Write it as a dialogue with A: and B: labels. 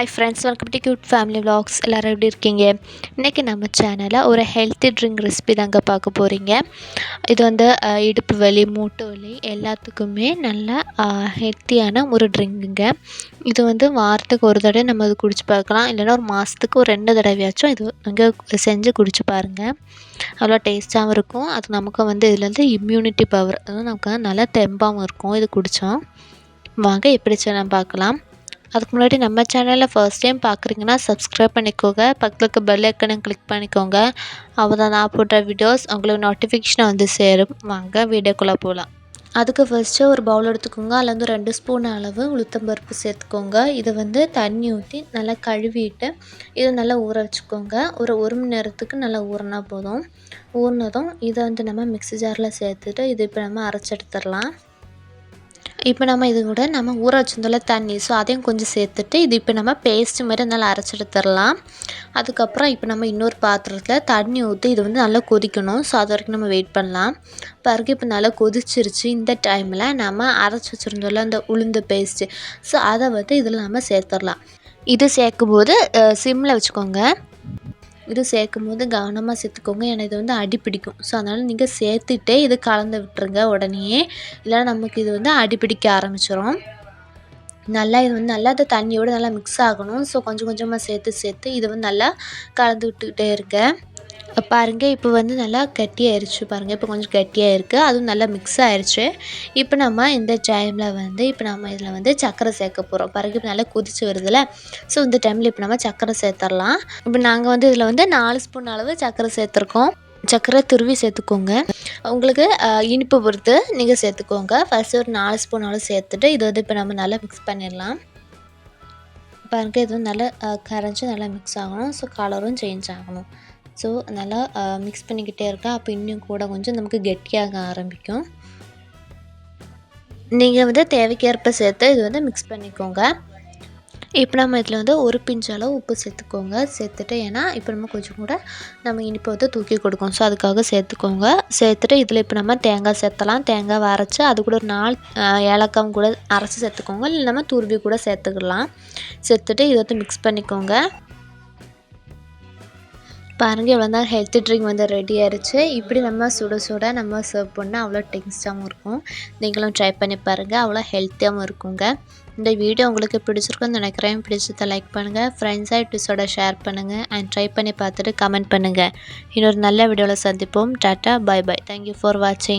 A: Hi friends welcome to cute family vlogs. எல்லோரும் எப்படி இருக்கீங்க? இன்றைக்கி நம்ம சேனலில் ஒரு ஹெல்த்தி ட்ரிங்க் ரெசிபி தாங்க பார்க்க போகிறீங்க இது வந்து இடுப்பு வலி மூட்டு வலி எல்லாத்துக்குமே நல்ல ஹெல்த்தியான ஒரு ட்ரிங்குங்க இது வந்து வாரத்துக்கு ஒரு தடவை நம்ம இது குடிச்சு பார்க்கலாம். இல்லைன்னா ஒரு மாதத்துக்கு ஒரு ரெண்டு தடவையாச்சும் இது நீங்கள் செஞ்சு குடிச்சு பாருங்கள் அவ்வளோ டேஸ்ட்டாகவும் இருக்கும். அது நமக்கு வந்து இதுலேருந்து இம்யூனிட்டி பவர் அதாவது நமக்கு நல்லா தெம்பாகவும் இருக்கும். இது குடித்தோம் வாங்க எப்படி சொன்னால் பார்க்கலாம். அதுக்கு முன்னாடி நம்ம சேனலில் ஃபர்ஸ்ட் டைம் பார்க்குறீங்கன்னா சப்ஸ்கிரைப் பண்ணிக்கோங்க. பக்கத்தில் இருக்க பெல் ஐக்கனை கிளிக் பண்ணிக்கோங்க. அப்போ தான் நான் போடுற வீடியோஸ் உங்களுக்கு நோட்டிஃபிகேஷன் வந்து சேரும். வாங்க வீடியோக்குள்ளே போகலாம் அதுக்கு ஃபஸ்ட்டு ஒரு பவுல் எடுத்துக்கோங்க. அதில் வந்து ரெண்டு ஸ்பூன் அளவு உளுத்தம்பருப்பு சேர்த்துக்கோங்க. இதை வந்து தண்ணி ஊற்றி நல்லா கழுவிட்டு இதை நல்லா ஊற வச்சுக்கோங்க. ஒரு ஒரு மணி நேரத்துக்கு நல்லா ஊறினா போதும். ஊறினதும் இதை வந்து நம்ம மிக்ஸி ஜாரில் சேர்த்துட்டு இது இப்போ நம்ம அரைச்சி எடுத்துடலாம். இப்போ நம்ம இது கூட நம்ம ஊற வச்சிருந்தோம்ல தண்ணி ஸோ அதையும் கொஞ்சம் சேர்த்துட்டு இது இப்போ நம்ம பேஸ்ட்டு மாதிரி நல்லா அரைச்சி எடுத்துடலாம். அதுக்கப்புறம் இப்போ நம்ம இன்னொரு பாத்திரத்தில் தண்ணி ஊற்றி இது வந்து நல்லா கொதிக்கணும். ஸோ அது வரைக்கும் நம்ம வெயிட் பண்ணலாம். பிறகு இப்போ நல்லா கொதிச்சிருச்சு. இந்த டைமில் நம்ம அரைச்சி வச்சுருந்தோம்ல அந்த உளுந்து பேஸ்ட்டு ஸோ அதை வந்து இதில் நம்ம சேர்த்துடலாம். இது சேர்க்கும் போது சிம்மில் வச்சுக்கோங்க. இது சேர்க்கும் போது கவனமாக சேர்த்துக்கோங்க. ஏன்னா இது வந்து அடி பிடிக்கும். ஸோ அதனால் நீங்கள் சேர்த்துட்டே இது கலந்து விட்டுருங்க உடனேயே. இல்லை நமக்கு இது வந்து அடி பிடிக்க நல்லா இது வந்து நல்லா அந்த தண்ணியோடு நல்லா மிக்ஸ் ஆகணும். ஸோ கொஞ்சம் கொஞ்சமாக சேர்த்து சேர்த்து இது வந்து நல்லா கலந்து விட்டுக்கிட்டே இருக்கேன் பாருங்கள் இப்போ வந்து நல்லா கெட்டியாயிருச்சு பாருங்கள் இப்போ கொஞ்சம் கெட்டியாக இருக்குது அதுவும் நல்லா மிக்ஸ் ஆயிடுச்சு இப்போ நம்ம இந்த டைமில் வந்து இப்போ நம்ம இதில் வந்து சக்கரை சேர்க்க போகிறோம் பாருங்க இப்போ நல்லா கொதிச்சு வருதுல்ல? ஸோ இந்த டைமில் இப்போ நம்ம சக்கரை சேர்த்துடலாம் இப்போ நாங்கள் வந்து இதில் வந்து நாலு ஸ்பூன் அளவு சக்கரை சேர்த்துருக்கோம். சக்கரை துருவி சேர்த்துக்கோங்க. உங்களுக்கு இனிப்பு பொறுத்து நீங்கள் சேர்த்துக்கோங்க. ஃபஸ்ட்டு ஒரு நாலு ஸ்பூன் அளவு சேர்த்துட்டு இது வந்து இப்போ நம்ம நல்லா மிக்ஸ் பண்ணிடலாம். பாருங்க இது வந்து நல்லா கரைஞ்சி நல்லா மிக்ஸ் ஆகணும். ஸோ கலரும் சேஞ்ச் ஆகணும். ஸோ நல்லா மிக்ஸ் பண்ணிக்கிட்டே இருக்கேன் அப்போ இன்னும் கூட கொஞ்சம் நமக்கு கெட்டியாக ஆரம்பிக்கும். நீங்கள் வந்து தேவைக்கேற்ப சேர்த்து இது வந்து மிக்ஸ் பண்ணிக்கோங்க. இப்போ நம்ம இதில் வந்து ஒரு பிஞ்ச் அளவு உப்பு சேர்த்துக்கோங்க. சேர்த்துட்டு ஏன்னா இப்போ நம்ம கொஞ்சம் கூட நம்ம இனிப்பை வந்து தூக்கி கொடுக்கும் ஸோ அதுக்காக சேர்த்துக்கோங்க. சேர்த்துட்டு இதில் இப்போ நம்ம தேங்காய் சேர்த்தலாம். தேங்காய் அரைச்சி அது கூட ஒரு நாள் அஹ், ஏலக்காவும் கூட அரைச்சி சேர்த்துக்கோங்க. இல்லை நம்ம துருவி கூட சேர்த்துக்கலாம். சேர்த்துட்டு இதை வந்து மிக்ஸ் பண்ணிக்கோங்க. பாருங்கள் இவ்வளோ தான் ஹெல்த் ட்ரிங்க் வந்து ரெடி ஆயிருச்சு. இப்படி நம்ம சுட சுட நம்ம சர்வ் பண்ணால் அவ்வளோ டேஸ்ட்டாகவும் இருக்கும். நீங்களும் ட்ரை பண்ணி பாருங்கள் அவ்வளோ ஹெல்த்தியாகவும் இருக்குங்க. இந்த வீடியோ உங்களுக்கு பிடிச்சிருக்குன்னு நினைக்கிறேன். பிடிச்சதை லைக் பண்ணுங்கள் ஃப்ரெண்ட்ஸ் ஆகிட்டிஸோட ஷேர் பண்ணுங்கள் அண்ட் ட்ரை பண்ணி பார்த்துட்டு கமெண்ட் பண்ணுங்கள் இன்னொரு நல்ல வீடியோவில் சந்திப்போம். Tata bye bye thank you for வாட்சிங்